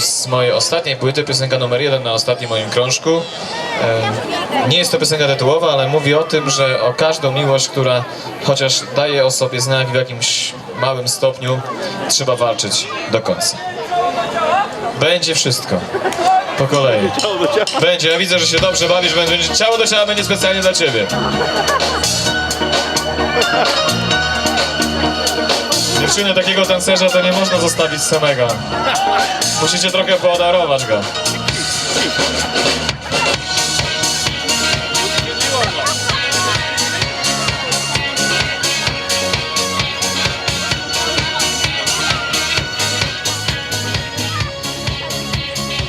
z mojej ostatniej płyty, piosenka numer jeden na ostatnim moim krążku. Nie jest to piosenka tytułowa, ale mówi o tym, że o każdą miłość, która chociaż daje o sobie znak w jakimś małym stopniu, trzeba walczyć do końca. Będzie wszystko. Po kolei. Będzie, ja widzę, że się dobrze bawisz, będzie ciało do ciała będzie specjalnie dla ciebie. Dziewczyny, takiego tancerza to nie można zostawić samego. Musicie trochę podarować go.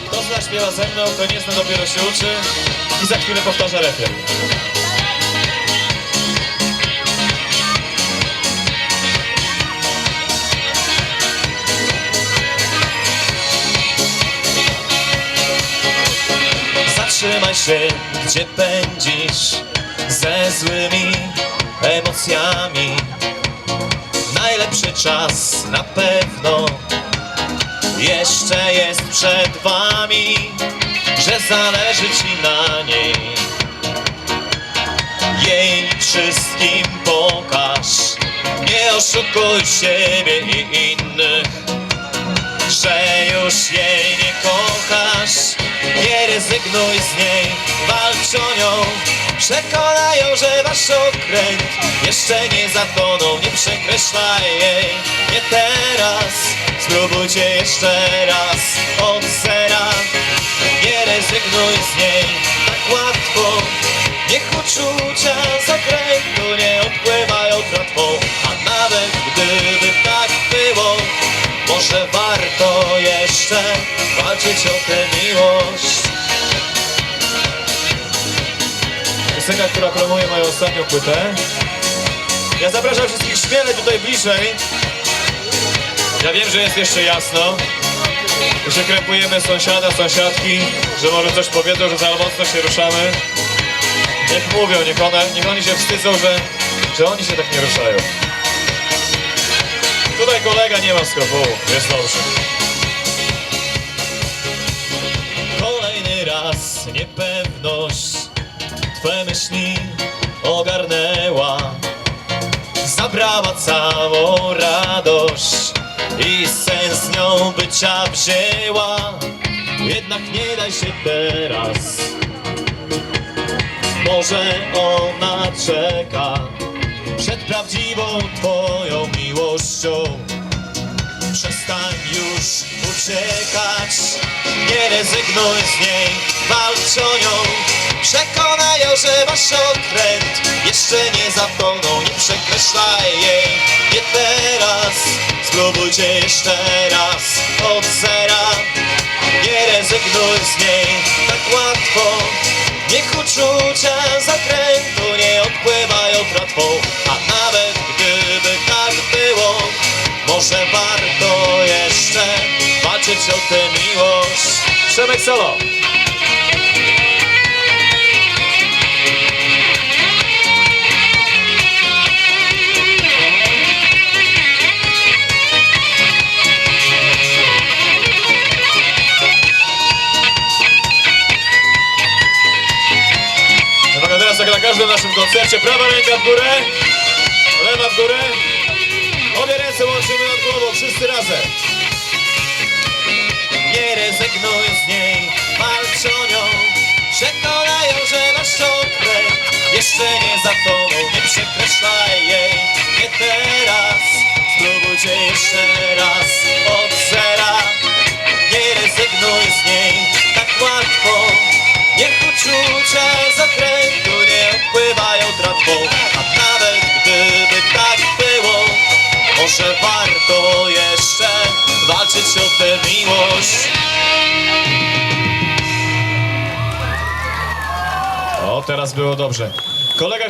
Kto śpiewa ze mną, kto nie zna dopiero się uczy i za chwilę powtarza refren. Się, gdzie pędzisz ze złymi emocjami. Najlepszy czas na pewno jeszcze jest przed wami, że zależy ci na niej. Jej wszystkim pokaż, nie oszukuj siebie i innych że już jej rezygnuj z niej, walcz o nią. Przekonaj ją, że wasz okręt jeszcze nie zatonął. Nie przekreślaj jej, nie teraz. Spróbujcie jeszcze raz od zera. Nie rezygnuj z niej tak łatwo. Niech uczucia z okrętu nie odpływają tratwą A nawet gdyby tak było może warto jeszcze walczyć o tę Piosenka, która promuje moją ostatnią płytę. Ja zapraszam wszystkich śmiele tutaj bliżej. Ja wiem, że jest jeszcze jasno. My krępujemy sąsiada, sąsiadki Że może coś powiedzą, że za mocno się ruszamy. Niech mówią, niech, one, niech oni się wstydzą, że, że oni się tak nie ruszają. Tutaj kolega nie ma skrupułów, jest dobrze. Kolejny raz niepewność Twe myśli ogarnęła Zabrała całą radość I sens nią bycia wzięła Jednak nie daj się teraz Może ona czeka przed prawdziwą Twoją miłością. Przestań już uciekać, nie rezygnuj z niej, walcz o nią. Przekonaj ją, że wasz okręt jeszcze nie zatonął, nie przekreślaj jej, nie teraz. Spróbujcie jeszcze raz od zera, nie rezygnuj z niej tak łatwo. Niech uczucia zakrętu nie odpływają tratwą A nawet gdyby tak było Może warto jeszcze walczyć o tę miłość Przemek Solo koncercie, prawa ręka w górę, lewa w górę, obie ręce łączymy nad głową, wszyscy razem. Nie rezygnuj z niej, walcz o nią, miłość O, teraz było dobrze. Kolega